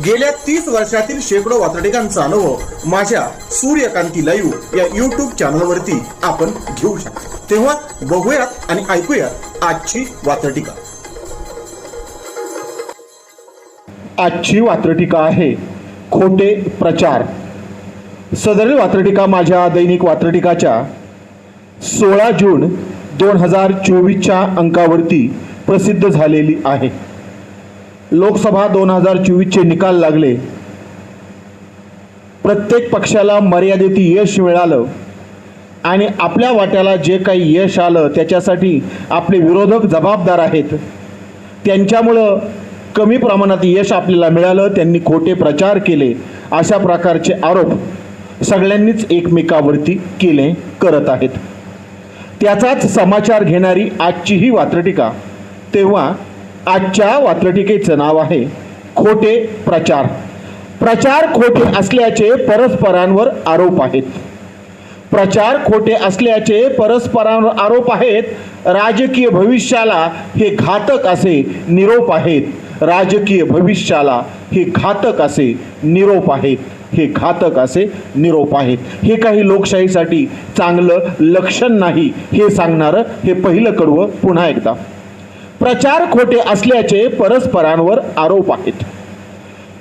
गेल्या तीस वर्षातील शेकडो वातडिकांचा अनुभव माझ्या सूर्यकांती लाईव्ह या युट्यूब चॅनलवरती आपण घेऊ शकतो. तेव्हा बघूयात आणि ऐकूयात आजची वातडिका आजची वात्रटिका आहे खोटे प्रचार. सदरील वात्रटिका माझ्या दैनिक वात्रटिकाच्या सोळा जून दोन हजार चोवीसच्या अंकावरती प्रसिद्ध झालेली आहे. लोकसभा दोन हजार चोवीसचे निकाल लागले. प्रत्येक पक्षाला मर्यादित यश मिळालं. आणि आपल्या वाट्याला जे काही यश आलं त्याच्यासाठी आपले विरोधक जबाबदार आहेत. त्यांच्यामुळं कमी प्रमाणात यश आपल्याला मिळालं त्यांनी खोटे प्रचार केले अशा प्रकारचे आरोप सगळ्यांनीच एकमेकावरती केले करत आहेत. त्याचाच समाचार घेणारी आजची ही वात्रटिका तेव्हा आजच्या वात्रटिकेचं नाव आहे खोटे प्रचार. प्रचार खोटे असल्याचे परस्परांवर आरोप आहेत. प्रचार खोटे असल्याचे परस्परांवर आरोप आहेत. राजकीय भविष्याला हे घातक असे निरोप आहेत. राजकीय भविष्याला हे घातक असे निरोप आहेत. हे घातक असे निरोप आहेत. हे काही लोकशाहीसाठी चांगलं लक्षण नाही हे सांगणारं हे पहिलं कडवं पुन्हा एकदा. प्रचार खोटे असल्याचे परस्परांवर आरोप आहेत.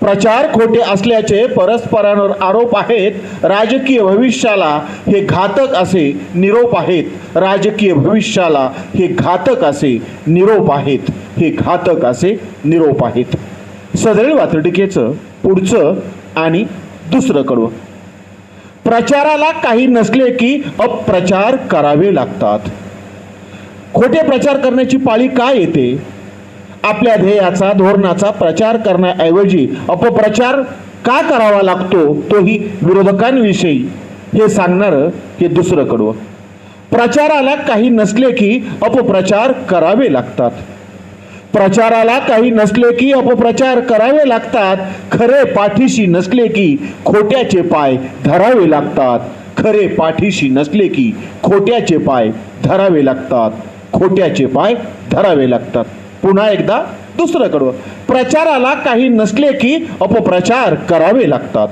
प्रचार खोटे असल्याचे परस्परांवर आरोप आहेत राजकीय भविष्याला हे घातक असे निरोप आहेत. राजकीय भविष्याला हे घातक असे निरोप आहेत. हे घातक असे निरोप आहेत. सदैव वातडिकेचं पुढचं आणि दुसरं कडवं. प्रचाराला काही नसले की अप्रचार करावे लागतात. खोटे प्रचार करण्याची पाळी काय येते? आपल्या ध्येयाचा धोरणाचा प्रचार करण्याऐवजी अपप्रचार का करावा लागतो? तोही विरोधकांविषयी. हे सांगणारं हे दुसरं कडवं. प्रचाराला काही नसले की अपप्रचार करावे लागतात. प्रचाराला काही नसले की अपप्रचार करावे लागतात. खरे पाठीशी नसले की खोट्याचे पाय धरावे लागतात. खरे पाठीशी नसले की खोट्याचे पाय धरावे लागतात. खोट्याचे पाय धरावे लागतात. पुन्हा एकदा दुसरं कडवं प्रचाराला काही नसले की अपप्रचार करावे लागतात.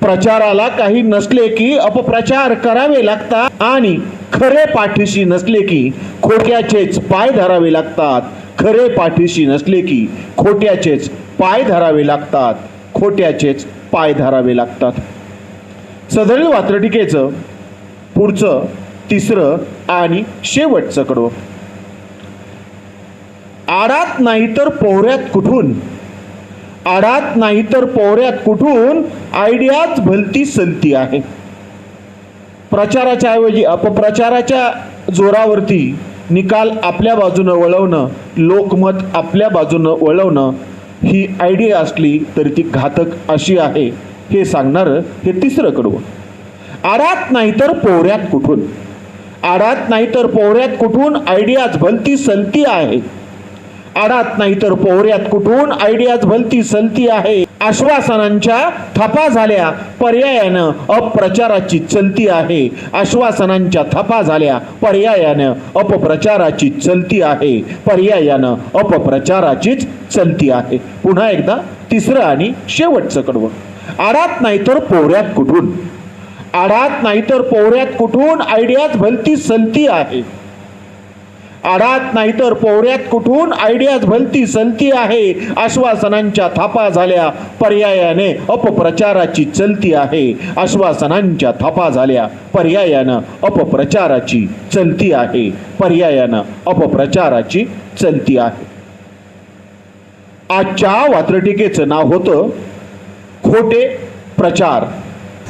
प्रचाराला काही नसले की अपप्रचार करावे लागतात आणि खरे पाठीशी नसले की खोट्याचेच पाय धरावे लागतात. खरे पाठीशी नसले की खोट्याचेच पाय धरावे लागतात. खोट्याचेच पाय धरावे लागतात. सदरील वात्रटिकेचं पुढचं तिसरं आणि शेवटचं कडवं. आडात नाही तर पोहऱ्यात कुठून? आडात नाही तर पोहऱ्यात कुठून? आयडियाच भलती सलती आहे. प्रचाराच्या ऐवजी अपप्रचाराच्या जोरावरती निकाल आपल्या बाजूनं वळवणं लोकमत आपल्या बाजूनं वळवणं ही आयडिया असली तरी ती घातक अशी आहे हे सांगणारं हे तिसरं कडवं. आरात नाही तर पोहऱ्यात कुठून? आडात नाही तर पोहऱ्यात कुठून आयडियाज भलती सलती आहे. आडात नाही तर पोहऱ्यात कुठून आयडियाज भलती सलती आहे. आश्वासनांच्या थपा झाल्या पर्यायानं अप्रचाराची चलती आहे. आश्वासनांच्या थपा झाल्या पर्यायानं अपप्रचाराची चलती आहे. पर्यायानं अपप्रचाराचीच चलती आहे. पुन्हा एकदा तिसरं आणि शेवटचं कडवं. आडात नाही तर पोहऱ्यात कुठून? आढात नाही तर पोहऱ्यात कुठून आयडियाज भलती सलती आहे. आढात नाही तर पोहऱ्यात कुठून आयडियाज भलती सलती आहे आश्वासनांच्या थापा झाल्या पर्यायाने अपप्रचाराची चलती आहे. आश्वासनांच्या थापा झाल्या पर्यायानं अपप्रचाराची चलती आहे. पर्यायानं अपप्रचाराची चलती आहे. आजच्या वात्रटिकेचं नाव होतं खोटे प्रचार.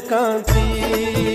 कांती